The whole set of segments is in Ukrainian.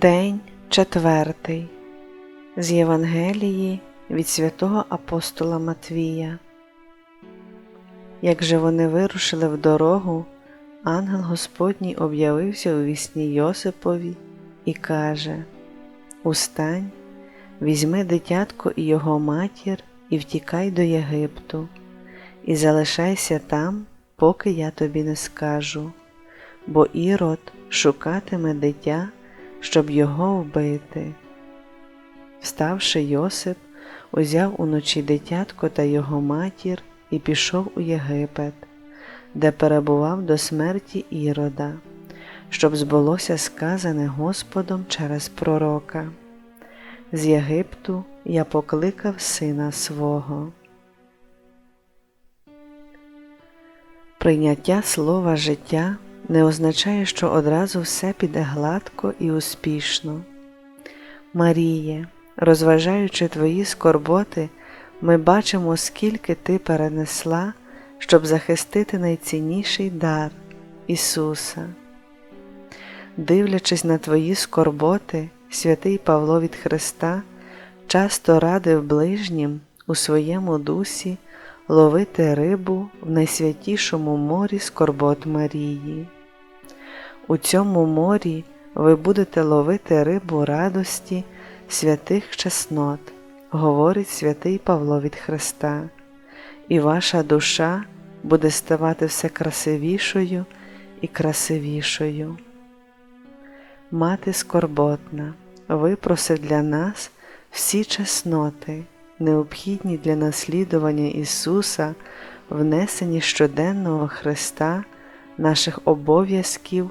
День четвертий з Євангелії від святого апостола Матвія. Як же вони вирушили в дорогу, ангел Господній об'явився у вісні Йосипові і каже: Устань, візьми дитятко і його матір, і втікай до Єгипту, і залишайся там, поки я тобі не скажу, бо Ірод шукатиме дитя щоб його вбити. Вставши Йосип, узяв уночі дитятко та його матір і пішов у Єгипет, де перебував до смерті Ірода, щоб збулося сказане Господом через пророка. З Єгипту я покликав сина свого. Прийняття слова життя не означає, що одразу все піде гладко і успішно. Маріє, розважаючи твої скорботи, ми бачимо, скільки ти перенесла, щоб захистити найцінніший дар Ісуса. Дивлячись на твої скорботи, святий Павло від Христа часто радив ближнім у своєму дусі ловити рибу в найсвятішому морі скорбот Марії. У цьому морі ви будете ловити рибу радості святих чеснот, говорить святий Павло від Христа, і ваша душа буде ставати все красивішою і красивішою. Мати скорботна, випроси для нас всі чесноти, необхідні для наслідування Ісуса, внесені щоденного Христа, наших обов'язків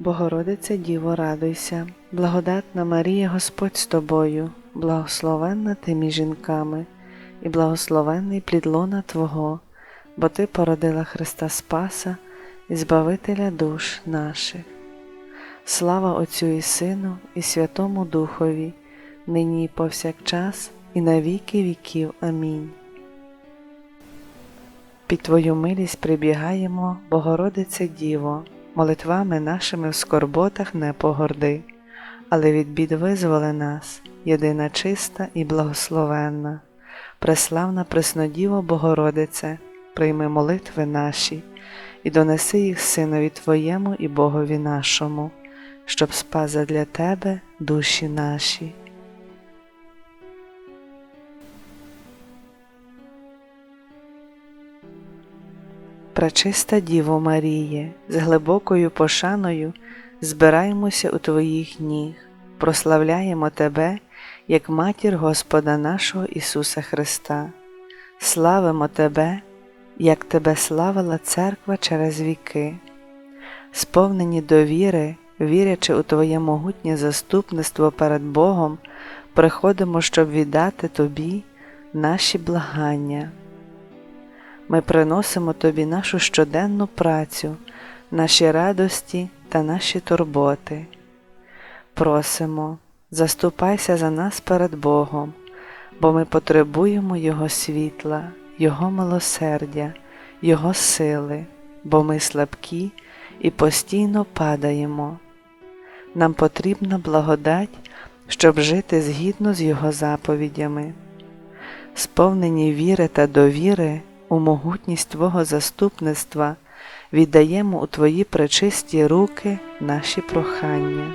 Богородице Діво, радуйся, благодатна Марія Господь з тобою, благословенна ти між жінками, і благословенний плід лона Твого, бо Ти породила Христа Спаса і Збавителя душ наших. Слава Отцю і Сину, і Святому Духові, нині і повсякчас, і на віки віків. Амінь. Під Твою милість прибігаємо, Богородице Діво, молитвами нашими в скорботах не погорди, але від бід визволи нас, єдина чиста і благословенна, преславна Преснодіво Богородице, прийми молитви наші і донеси їх Синові Твоєму і Богові нашому, щоб спас для Тебе душі наші. Пречиста Діво Маріє, з глибокою пошаною збираємося у Твоїх ніг, прославляємо Тебе як матір Господа нашого Ісуса Христа, славимо Тебе, як Тебе славила Церква через віки, сповнені довіри, вірячи у Твоє могутнє заступництво перед Богом, приходимо, щоб віддати Тобі наші благання. Ми приносимо Тобі нашу щоденну працю, наші радості та наші турботи. Просимо, заступайся за нас перед Богом, бо ми потребуємо Його світла, Його милосердя, Його сили, бо ми слабкі і постійно падаємо. Нам потрібна благодать, щоб жити згідно з Його заповідями. Сповнені віри та довіри у могутність Твого заступництва віддаємо у Твої пречисті руки наші прохання.